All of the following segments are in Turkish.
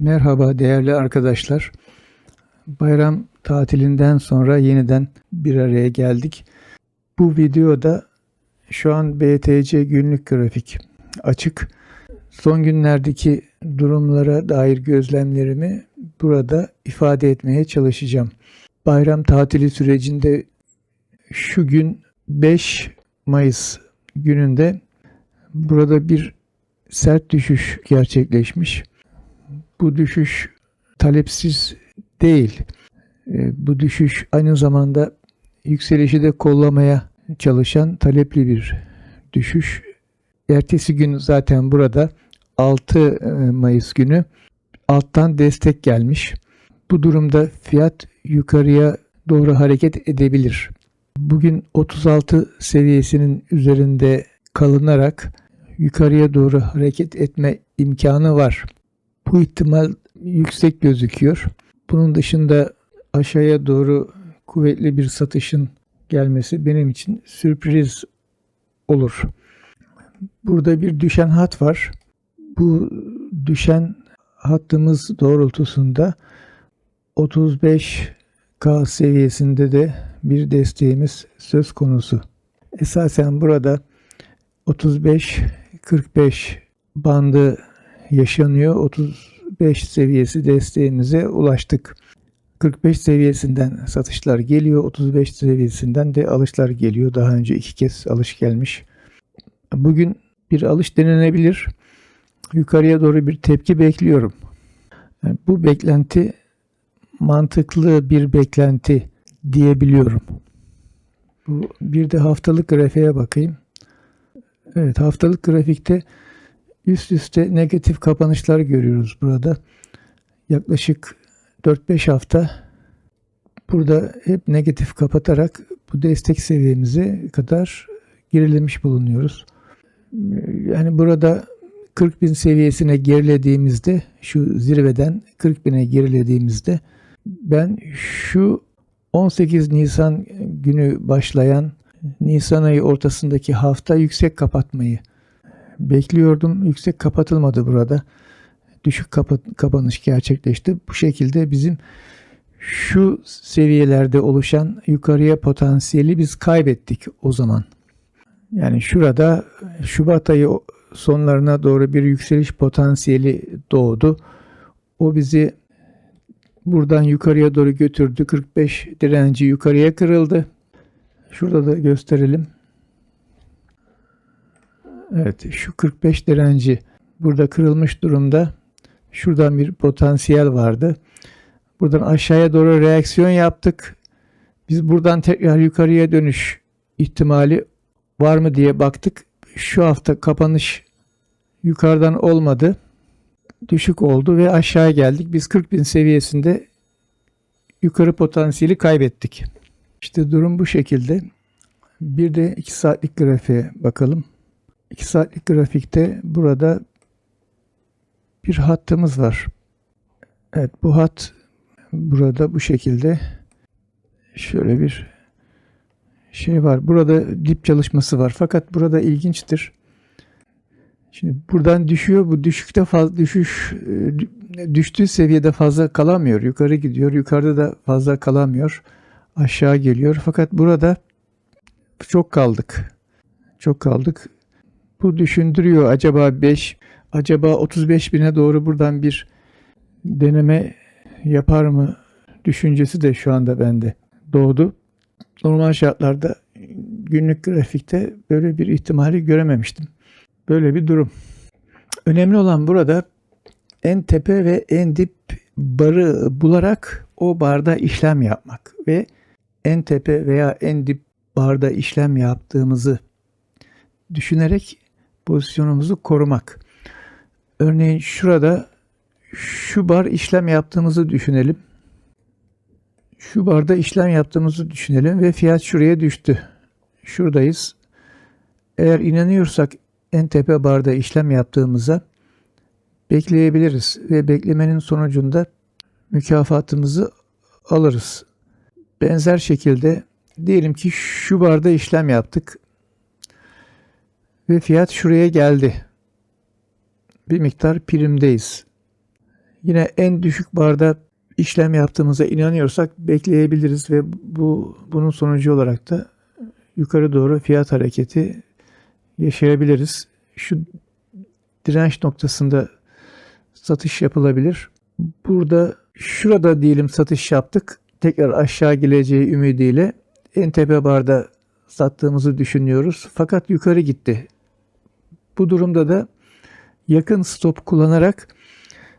Merhaba değerli arkadaşlar. Bayram tatilinden sonra yeniden bir araya geldik. Bu videoda şu an BTC günlük grafik açık. Son günlerdeki durumlara dair gözlemlerimi burada ifade etmeye çalışacağım. Bayram tatili sürecinde şu gün 5 Mayıs gününde burada bir sert düşüş gerçekleşmiş. Bu düşüş talepsiz değil. E, Bu düşüş aynı zamanda yükselişi de kollamaya çalışan talepli bir düşüş. Ertesi gün zaten burada 6 Mayıs günü alttan destek gelmiş. Bu durumda fiyat yukarıya doğru hareket edebilir. Bugün 36 seviyesinin üzerinde kalınarak yukarıya doğru hareket etme imkanı var. Bu ihtimal yüksek gözüküyor. Bunun dışında aşağıya doğru kuvvetli bir satışın gelmesi benim için sürpriz olur. Burada bir düşen hat var. Bu düşen hattımız doğrultusunda 35K seviyesinde de bir desteğimiz söz konusu. Esasen burada 35-45 bandı yaşanıyor. 35 seviyesi desteğimize ulaştık. 45 seviyesinden satışlar geliyor. 35 seviyesinden de alışlar geliyor. Daha önce iki kez alış gelmiş. Bugün bir alış denenebilir. Yukarıya doğru bir tepki bekliyorum. Yani bu beklenti mantıklı bir beklenti diyebiliyorum. Bu bir de haftalık grafiğe bakayım. Evet haftalık grafikte üst üste negatif kapanışlar görüyoruz burada. Yaklaşık 4-5 hafta burada hep negatif kapatarak bu destek seviyemize kadar gerilemiş bulunuyoruz. Yani burada 40 bin seviyesine gerilediğimizde şu zirveden 40 bine gerilediğimizde ben şu 18 Nisan günü başlayan Nisan ayı ortasındaki hafta yüksek kapatmayı bekliyordum. Yüksek kapatılmadı burada. Düşük kapa- kapanış gerçekleşti. Bu şekilde bizim şu seviyelerde oluşan yukarıya potansiyeli biz kaybettik o zaman. Yani şurada Şubat ayı sonlarına doğru bir yükseliş potansiyeli doğdu. O bizi buradan yukarıya doğru götürdü. 45 direnci yukarıya kırıldı. Şurada da gösterelim. Evet şu 45 direnci burada kırılmış durumda. Şuradan bir potansiyel vardı. Buradan aşağıya doğru reaksiyon yaptık. Biz buradan tekrar yukarıya dönüş ihtimali var mı diye baktık. Şu hafta kapanış yukarıdan olmadı. Düşük oldu ve aşağı geldik. Biz 40 bin seviyesinde yukarı potansiyeli kaybettik. İşte durum bu şekilde. Bir de 2 saatlik grafiğe bakalım. 2 saatlik grafikte burada bir hattımız var. Evet bu hat burada bu şekilde şöyle bir şey var. Burada dip çalışması var. Fakat burada ilginçtir. Şimdi buradan düşüyor. Bu düşükte fazla düşüş e, düştüğü seviyede fazla kalamıyor. Yukarı gidiyor. Yukarıda da fazla kalamıyor. Aşağı geliyor. Fakat burada çok kaldık. Çok kaldık. Bu düşündürüyor. Acaba 5 acaba 35 bine doğru buradan bir deneme yapar mı düşüncesi de şu anda bende doğdu. Normal şartlarda günlük grafikte böyle bir ihtimali görememiştim. Böyle bir durum. Önemli olan burada en tepe ve en dip barı bularak o barda işlem yapmak ve en tepe veya en dip barda işlem yaptığımızı düşünerek pozisyonumuzu korumak. Örneğin şurada şu bar işlem yaptığımızı düşünelim. Şu barda işlem yaptığımızı düşünelim ve fiyat şuraya düştü. Şuradayız. Eğer inanıyorsak en tepe barda işlem yaptığımıza bekleyebiliriz ve beklemenin sonucunda mükafatımızı alırız. Benzer şekilde diyelim ki şu barda işlem yaptık ve fiyat şuraya geldi. Bir miktar primdeyiz. Yine en düşük barda işlem yaptığımıza inanıyorsak bekleyebiliriz ve bu bunun sonucu olarak da yukarı doğru fiyat hareketi yaşayabiliriz. Şu direnç noktasında satış yapılabilir. Burada şurada diyelim satış yaptık. Tekrar aşağı geleceği ümidiyle en tepe barda sattığımızı düşünüyoruz. Fakat yukarı gitti. Bu durumda da yakın stop kullanarak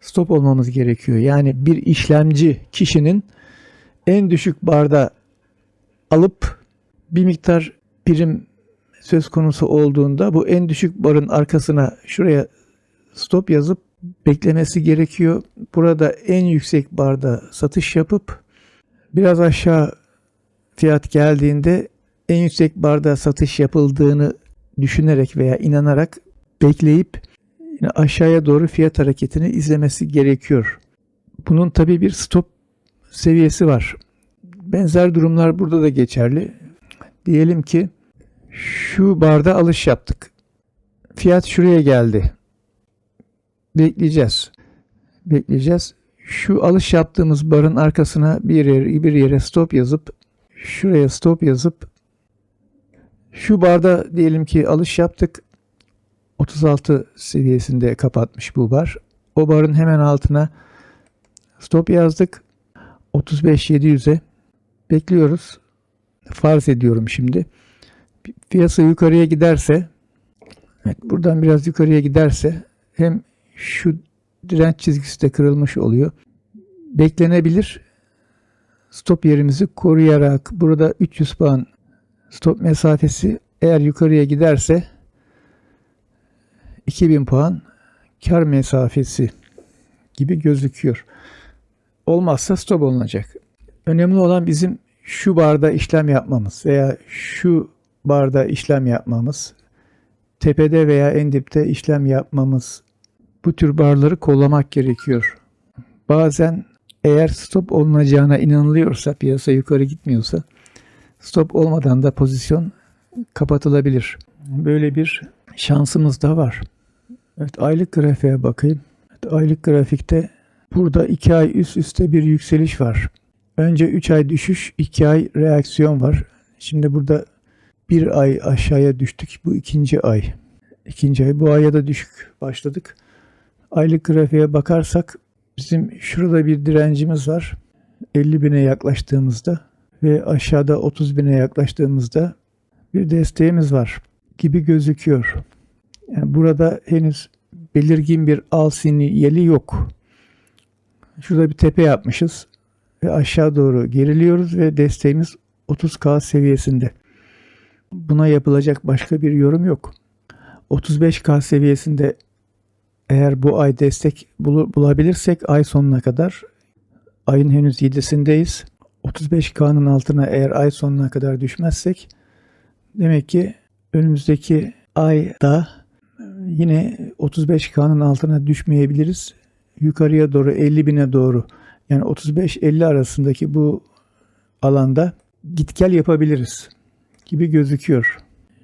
stop olmamız gerekiyor. Yani bir işlemci kişinin en düşük barda alıp bir miktar prim söz konusu olduğunda bu en düşük barın arkasına şuraya stop yazıp beklemesi gerekiyor. Burada en yüksek barda satış yapıp biraz aşağı fiyat geldiğinde en yüksek barda satış yapıldığını düşünerek veya inanarak bekleyip aşağıya doğru fiyat hareketini izlemesi gerekiyor. Bunun tabii bir stop seviyesi var. Benzer durumlar burada da geçerli. Diyelim ki şu barda alış yaptık. Fiyat şuraya geldi. Bekleyeceğiz. Bekleyeceğiz. Şu alış yaptığımız barın arkasına bir yere, bir yere stop yazıp şuraya stop yazıp şu barda diyelim ki alış yaptık. 36 seviyesinde kapatmış bu bar. O barın hemen altına stop yazdık. 35.700'e bekliyoruz. Farz ediyorum şimdi. Piyasa yukarıya giderse evet, buradan biraz yukarıya giderse hem şu direnç çizgisi de kırılmış oluyor. Beklenebilir. Stop yerimizi koruyarak burada 300 puan stop mesafesi eğer yukarıya giderse 2000 puan kar mesafesi gibi gözüküyor. Olmazsa stop olunacak. Önemli olan bizim şu barda işlem yapmamız veya şu barda işlem yapmamız, tepede veya en dipte işlem yapmamız. Bu tür barları kollamak gerekiyor. Bazen eğer stop olunacağına inanılıyorsa, piyasa yukarı gitmiyorsa stop olmadan da pozisyon kapatılabilir. Böyle bir şansımız da var. Evet aylık grafiğe bakayım. Evet, aylık grafikte burada 2 ay üst üste bir yükseliş var. Önce 3 ay düşüş, 2 ay reaksiyon var. Şimdi burada bir ay aşağıya düştük. Bu ikinci ay. İkinci ay. Bu aya da düşük başladık. Aylık grafiğe bakarsak bizim şurada bir direncimiz var. 50 bine yaklaştığımızda ve aşağıda 30 bine yaklaştığımızda bir desteğimiz var gibi gözüküyor. Yani burada henüz belirgin bir al sinyali yok. Şurada bir tepe yapmışız ve aşağı doğru geriliyoruz ve desteğimiz 30K seviyesinde. Buna yapılacak başka bir yorum yok. 35K seviyesinde eğer bu ay destek bulabilirsek ay sonuna kadar ayın henüz 7'sindeyiz. 35K'nın altına eğer ay sonuna kadar düşmezsek demek ki önümüzdeki ayda yine 35K'nın altına düşmeyebiliriz. Yukarıya doğru 50 bine doğru yani 35-50 arasındaki bu alanda git gel yapabiliriz gibi gözüküyor.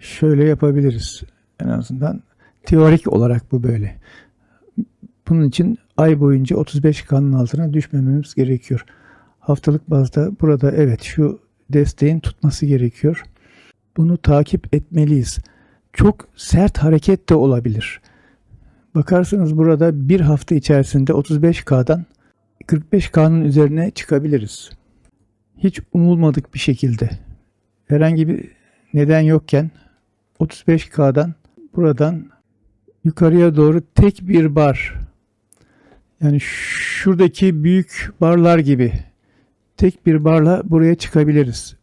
Şöyle yapabiliriz. En azından teorik olarak bu böyle. Bunun için ay boyunca 35 kanın altına düşmememiz gerekiyor. Haftalık bazda burada evet şu desteğin tutması gerekiyor. Bunu takip etmeliyiz. Çok sert hareket de olabilir. Bakarsanız burada bir hafta içerisinde 35K'dan 45K'nın üzerine çıkabiliriz. Hiç umulmadık bir şekilde herhangi bir neden yokken 35K'dan buradan yukarıya doğru tek bir bar yani şuradaki büyük barlar gibi tek bir barla buraya çıkabiliriz.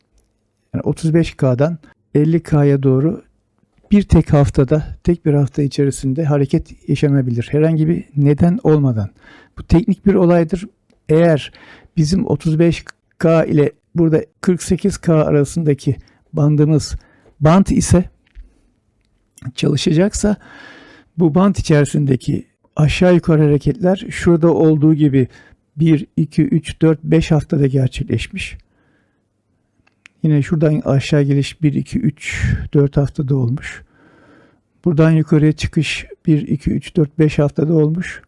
Yani 35K'dan 50K'ya doğru bir tek haftada, tek bir hafta içerisinde hareket yaşanabilir. Herhangi bir neden olmadan. Bu teknik bir olaydır. Eğer bizim 35K ile burada 48K arasındaki bandımız bant ise çalışacaksa bu bant içerisindeki aşağı yukarı hareketler şurada olduğu gibi 1, 2, 3, 4, 5 haftada gerçekleşmiş. Yine şuradan aşağı geliş 1, 2, 3, 4 haftada olmuş. Buradan yukarıya çıkış 1, 2, 3, 4, 5 haftada olmuş.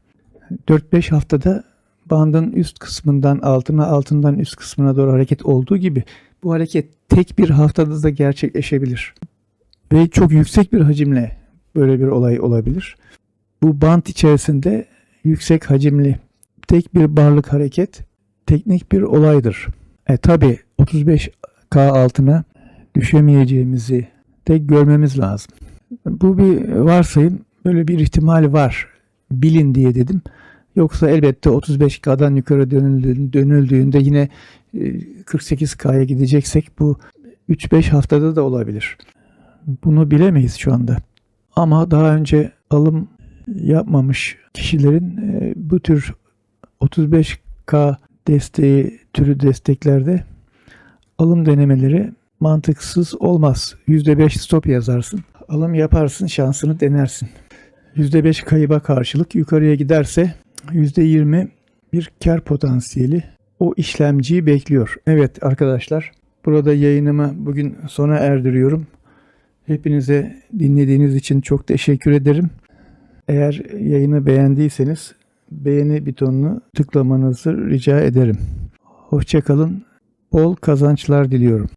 4-5 haftada bandın üst kısmından altına, altından üst kısmına doğru hareket olduğu gibi bu hareket tek bir haftada da gerçekleşebilir. Ve çok yüksek bir hacimle böyle bir olay olabilir. Bu bant içerisinde yüksek hacimli tek bir barlık hareket teknik bir olaydır. E tabi 35K altına düşemeyeceğimizi de görmemiz lazım. Bu bir varsayım. Böyle bir ihtimal var. Bilin diye dedim. Yoksa elbette 35K'dan yukarı dönüldüğünde, yine e, 48K'ya gideceksek bu 3-5 haftada da olabilir. Bunu bilemeyiz şu anda. Ama daha önce alım yapmamış kişilerin e, bu tür 35K desteği türü desteklerde alım denemeleri mantıksız olmaz. %5 stop yazarsın. Alım yaparsın, şansını denersin. %5 kayıba karşılık yukarıya giderse %20 bir kar potansiyeli o işlemciyi bekliyor. Evet arkadaşlar burada yayınımı bugün sona erdiriyorum. Hepinize dinlediğiniz için çok teşekkür ederim. Eğer yayını beğendiyseniz beğeni butonunu tıklamanızı rica ederim. Hoşçakalın. Bol kazançlar diliyorum.